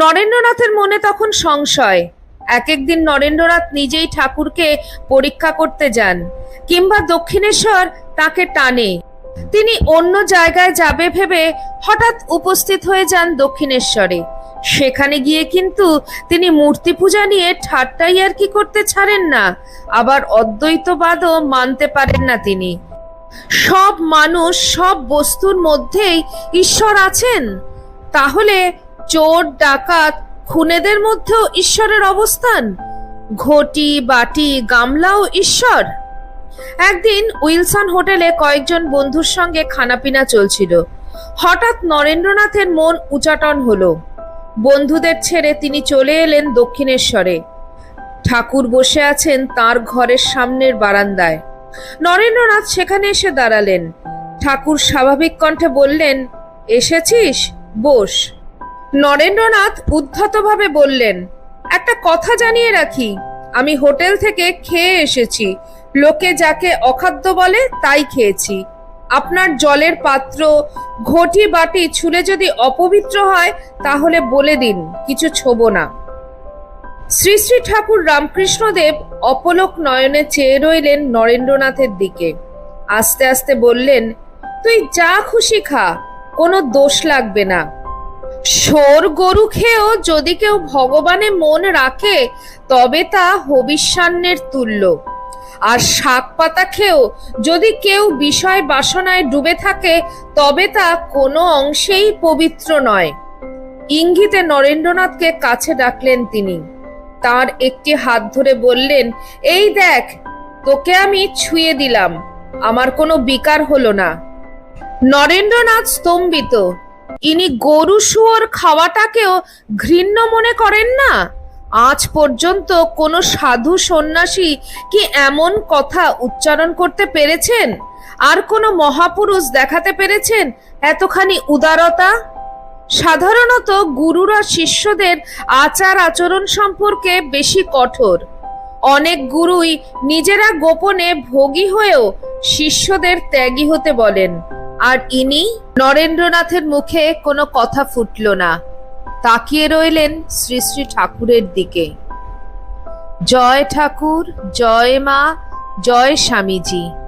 নরেন্দ্রনাথের মনে তখন সংশয়। এক একদিন নরেন্দ্রনাথ নিজেই ঠাকুরকে পরীক্ষা করতে যান, কিংবা দক্ষিণেশ্বর তাকে টানে। তিনি অন্য জায়গায় যাবে ভেবে হঠাৎ উপস্থিত হয়ে যান দক্ষিণেশ্বরে। সেখানে গিয়ে কিন্তু তিনি মূর্তি পূজা নিয়ে ঠাট্টাই আর কি করতে ছাড়েন না, আবার অদ্বৈতবাদও মানতে পারেন না তিনি। সব মানুষ সব বস্তুর মধ্যেই ঈশ্বর আছেন? তাহলে চোর, ডাকাত, খুনেদের মধ্যেও ঈশ্বরের অবস্থান। ঘটি, বাটি, গামলাও ঈশ্বর। একদিন উইলসন হোটেলে কয়েকজন বন্ধুর সঙ্গে খানাপিনা চলছিল। হঠাৎ নরেন্দ্রনাথের মন উচাটন হলো। বন্ধুদের ছেড়ে তিনি চলে এলেন দক্ষিণেশ্বরে। ঠাকুর বসে আছেন তার ঘরের সামনের বারান্দায়। নরেন্দ্রনাথ সেখানে এসে দাঁড়ালেন। ঠাকুর স্বাভাবিক কণ্ঠে বললেন, এসেছিস? বস। নরেন্দ্রনাথ উদ্ধতভাবে বললেন, একটা কথা জানিয়ে রাখি, আমি হোটেল থেকে খেয়ে এসেছি। লোকে যাকে অখাদ্য বলে তাই খেয়েছি। আপনার জলের পাত্র, ঘটি বাটি ছুলে যদি অপবিত্র হয়, তাহলে বলে দিন, কিছু ছোব না। শ্রী শ্রী ঠাকুর রামকৃষ্ণদেব অপলক নয়নে চেয়ে রইলেন নরেন্দ্রনাথের দিকে। আস্তে আস্তে বললেন, তুই যা খুশি খা, কোনো দোষ লাগবে না। সোর গরু খেয়েও যদি কেউ ভগবানে মন রাখে, তবে তা হবিষ্যান্নের তুল্য। আর শাক পাতা খেয়েও যদি কেউ বিষয় বাসনায় ডুবে থাকে, তবে তা কোনো অংশেই পবিত্র নয়। ইঙ্গিতে নরেন্দ্রনাথকে কাছে ডাকলেন তিনি। তার একটি হাত ধরে বললেন, এই দেখ, তোকে আমি ছুঁয়ে দিলাম। আমার কোনো বিকার হলো না। নরেন্দ্রনাথ স্তম্ভিত। ইনি গরু শুয়োর খাওয়াটাকেও ঘৃণ্য মনে করেন না? আজ পর্যন্ত কোনো সাধু সন্ন্যাসী কি এমন কথা উচ্চারণ করতে পেরেছেন? আর কোনো মহাপুরুষ দেখাতে পেরেছেন এতখানি উদারতা? সাধারণত গুরুরা শিষ্যদের আচার আচরণ সম্পর্কে বেশি কঠোর। অনেক গুরুই নিজেরা গোপনে ভোগী হয়েও শিষ্যদের ত্যাগী হতে বলেন। আর ইনি নরেন্দ্রনাথের মুখে কোনো কথা ফুটল না। তাকিয়ে রইলেন শ্রী শ্রী ঠাকুরের দিকে। জয় ঠাকুর, জয় মা, জয় স্বামীজি।